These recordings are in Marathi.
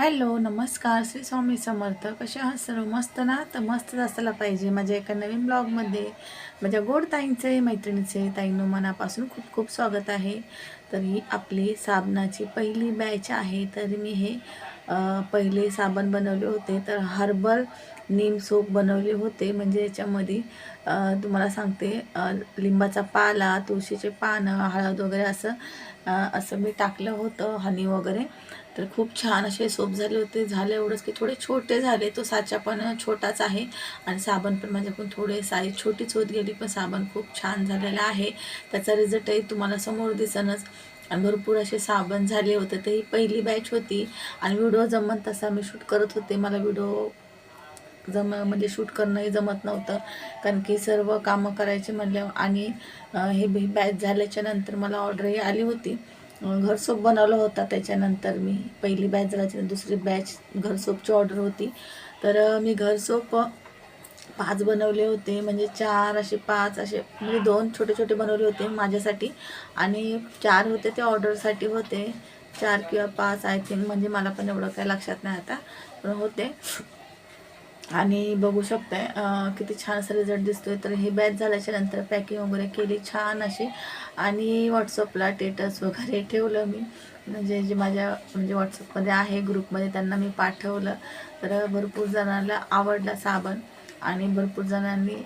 हॅलो नमस्कार. श्री स्वामी समर्थ. कसे आहात सर्व? मस्त ना? तर मस्तच असायला पाहिजे माझ्या एका नवीन ब्लॉगमध्ये. माझ्या गोड ताईंचे मैत्रिणीचे ताईंनो मनापासून खूप खूप स्वागत आहे. तर ही आपली साबणाची पहिली बॅच आहे तर मी हे पहिले साबण बनवले होते तर हर्बल नीम सोप बनवले होते. म्हणजे याच्यामध्ये तुम्हाला सांगते लिंबाचा पाला तुळशीचे पानं हळद वगैरे असं असं मी टाकलं होतं हनी वगैरे. तर खूप छान असे सोप झाले होते. झाले एवढंच की थोडे छोटे झाले. तो साचा पण छोटाच आहे आणि साबण पण माझ्याकडून थोडे साईज छोटीच होत गेली पण साबण खूप छान झालेला आहे. त्याचा रिझल्टही तुम्हाला समोर दिसणच आणि भरपूर असे साबण झाले होते तर ही पहिली बॅच होती. आणि व्हिडिओ जमत तसा मी शूट करत होते. मला व्हिडिओ जम म्हणजे शूट करणंही जमत नव्हतं. कारण की सर्व कामं करायचे म्हणल्यावर आणि हे बॅच झाल्याच्यानंतर मला ऑर्डरही आली होती. घरसोप बनवलं होता त्याच्यानंतर मी. पहिली बॅच झाल्याच्या दुसरी बॅच घरसोपची ऑर्डर होती. तर मी घरसोप पाच बनवले होते म्हणजे चार असे पाच असे म्हणजे दोन छोटे छोटे बनवले होते माझ्यासाठी. आणि चार होते ते ऑर्डरसाठी होते. चार किंवा पाच आय थिंक म्हणजे मला पण एवढं काय लक्षात नाही आता पण होते. आणि बघू शकताय किती छान असा रिझल्ट दिसतोय. तर हे बॅच झाल्याच्यानंतर पॅकिंग वगैरे केली छान अशी. आणि व्हॉट्सअपला टेटस वगैरे ठेवलं मी. म्हणजे जे माझ्या म्हणजे व्हॉट्सअपमध्ये आहे ग्रुपमध्ये त्यांना मी पाठवलं. तर भरपूर जणांना आवडला साबण. आणि भरपूर जणांनी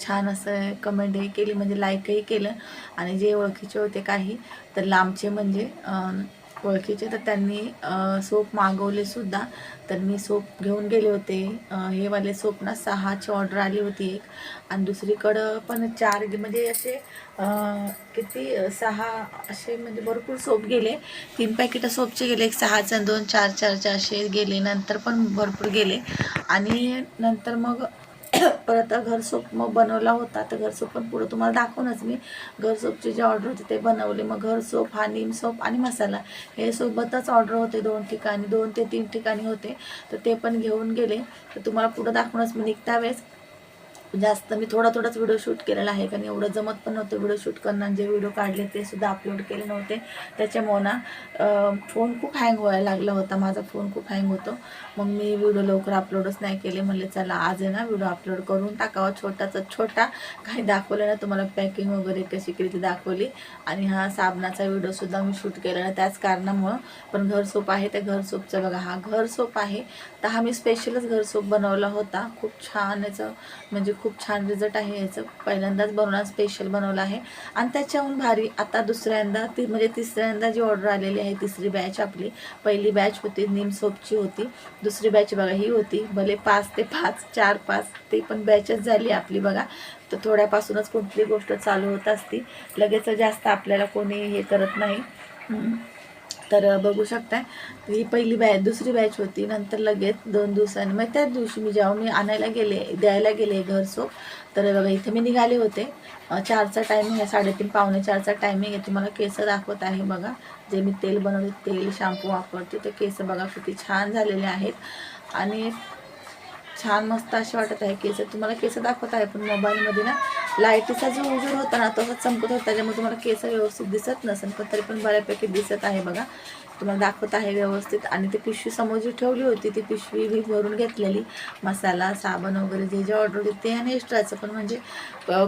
छान असं कमेंटही केली म्हणजे लाईकही केलं. आणि जे ओळखीचे होते काही तर लांबचे म्हणजे ओळखीचे. तर त्यांनी सोप मागवले सुद्धा. तर मी सोप घेऊन गेले होते. हे वाले सोप ना सहाची ऑर्डर आली होती एक. आणि दुसरीकडं पण चार म्हणजे असे किती सहा असे म्हणजे भरपूर सोप गेले. तीन पॅकेट सोपचे गेले. एक सहाचे दोन चार चारचे असे गेले. नंतर पण भरपूर गेले. आणि नंतर मग परत घरसोप मग बनवला होता तर घरसोप पण पुढं तुम्हाला दाखवूनच मी. घरसोपचे जे ऑर्डर होते ते बनवले. मग घरसोप हा नीम सोप आणि मसाला. हे सोबतच ऑर्डर होते दोन ठिकाणी दोन ते तीन ठिकाणी होते. तर ते पण घेऊन गेले. तर तुम्हाला पुढं दाखवूनच मी निघता वेळेस. जास्त मी थोडा थोडाच व्हिडिओ शूट केलेला आहे कारण एवढं जमत पण नव्हतं व्हिडिओ शूट करणं जे व्हिडिओ काढले ते सुद्धा अपलोड केले नव्हते. त्याच्यामुळं ना फोन खूप हँग व्हायला लागला होता माझा फोन खूप हँग होतो. मग मी व्हिडिओ लवकर अपलोडच नाही केले. म्हणले चला आज आहे ना व्हिडिओ अपलोड करून टाकावा. छोटाचा छोटा काही दाखवलं ना तुम्हाला पॅकिंग वगैरे कशी केली ती दाखवली. आणि हा साबणाचा व्हिडिओसुद्धा मी शूट केला ना त्याच कारणामुळं पण घर सोप आहे त्या घर सोपचं बघा. हा घर सोप आहे. तर हा मी स्पेशलच घर सोप बनवला होता. खूप छान याचं म्हणजे खूप छान रिझल्ट आहे याचं. पहिल्यांदाच बनवला स्पेशल बनवलं आहे. आणि त्याच्याहून भारी आता दुसऱ्यांदा ती म्हणजे तिसऱ्यांदा जी ऑर्डर आलेली आहे तिसरी बॅच आपली. पहिली बॅच होती नीम सोपची होती. दुसरी बॅच बघा ही होती. भले पाच ते पाच चार पाच ते पण बॅचच झाली आपली बघा. तर थोड्यापासूनच कोणती गोष्ट चालू होत असती. लगेच जास्त आपल्याला कोणी हे करत नाही. तर बघू शकताय. ही पहिली बॅच दुसरी बॅच होती. नंतर लगेच दोन दिवसांनी मग त्याच दिवशी मी जेव्हा मी आणायला गेले द्यायला गेले घर सोप तर बघा इथे मी निघाले होते. चारचा टायमिंग आहे साडेतीन पावणे चारचा टायमिंग आहे. तुम्हाला केस दाखवत आहे बघा. जे मी तेल बनवते तेल शॅम्पू वापरते ते केस बघा किती छान झालेले आहेत. आणि छान मस्त असे वाटत आहे केस. तुम्हाला केस दाखवत आहे पण मोबाईलमध्ये ना लाईटीचा जो उजूर होता ना तसाच चमकत होता. त्याच्यामुळे तुम्हाला केस व्यवस्थित दिसत नसेल पण तरी पण बऱ्यापैकी दिसत आहे बघा. तुम्हाला दाखवत आहे व्यवस्थित. आणि ती पिशवी समोर जी ठेवली होती ती पिशवी मी भरून घेतलेली. मसाला साबण वगैरे जे जे ऑर्डर होते ते आणि एक्स्ट्राचं पण म्हणजे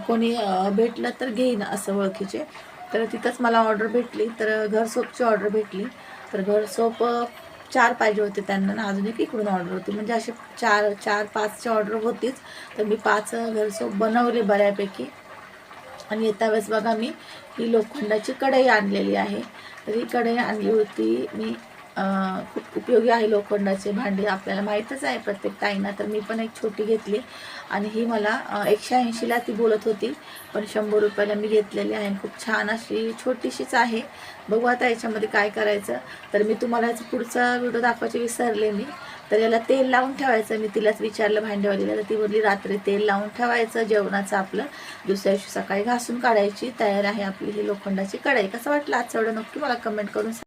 कोणी भेटलं तर घेईन असं ओळखीचे. तर तिथंच मला ऑर्डर भेटली. तर घर सोपची ऑर्डर भेटली. तर घर सोप चार पाहिजे होते त्यांना ना अजून एक इकडून ऑर्डर होती. म्हणजे असे चार चार पाचची ऑर्डर होतीच. तर मी पाच घरसोप बनवले बऱ्यापैकी. आणि येत्या वेळेस बघा मी ही लोखंडाची कढई आणलेली आहे. तर ही कढई आणली होती मी खूप उपयोगी आहे लोखंडाचे भांडे आपल्याला माहीतच आहे प्रत्येक ताईंना तर मी पण एक छोटी घेतली आणि ही मला एकशे ऐंशीला ती बोलत होती पण शंभर रुपयाला मी घेतलेली आहे आणि खूप छान अशी छोटीशीच आहे. बघू आता याच्यामध्ये काय करायचं. तर मी तुम्हाला याचा पुढचा व्हिडिओ दाखवायचे विसरले मी तर याला तेल लावून ठेवायचं. मी तिलाच विचारलं भांडेवालीला तर ती बोलली रात्री तेल लावून ठेवायचं जेवणाचं आपलं. दुसऱ्या दिवशी सकाळी घासून काढायची. तयार आहे आपली ही लोखंडाची कढाई. कसं वाटलं आज एवढं नक्की मला कमेंट करून